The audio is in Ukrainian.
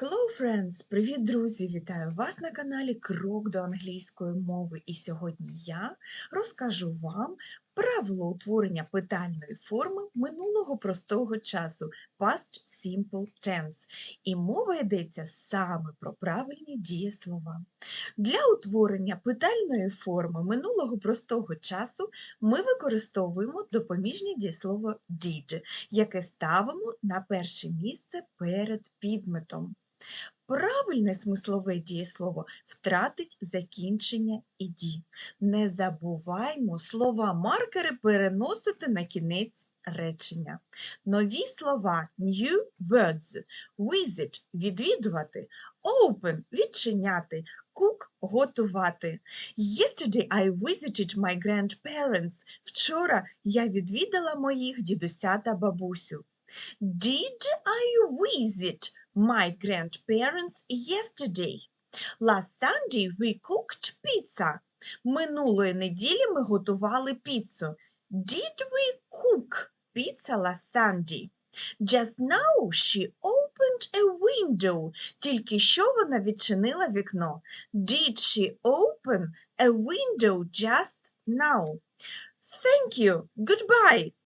Hello, friends! Привіт, друзі! Вітаю вас на каналі Крок до англійської мови. І сьогодні я розкажу вам правило утворення питальної форми минулого простого часу Past Simple Tense. І мова йдеться саме про правильні дієслова. Для утворення питальної форми минулого простого часу ми використовуємо допоміжне дієслово did, яке ставимо на перше місце перед підметом. Правильне смислове дієслово втратить закінчення «іді». Не забуваймо слова-маркери переносити на кінець речення. Нові слова new words, visit – відвідувати, open – відчиняти, cook – готувати. Yesterday I visited my grandparents. Вчора я відвідала моїх дідуся та бабусю. Did I visit my grandparents yesterday? Last Sunday we cooked pizza. Минулої неділі ми готували піцу. Did we cook pizza last Sunday? Just now she opened a window. Тільки що вона відчинила вікно. Did she open a window just now? Thank you. Goodbye.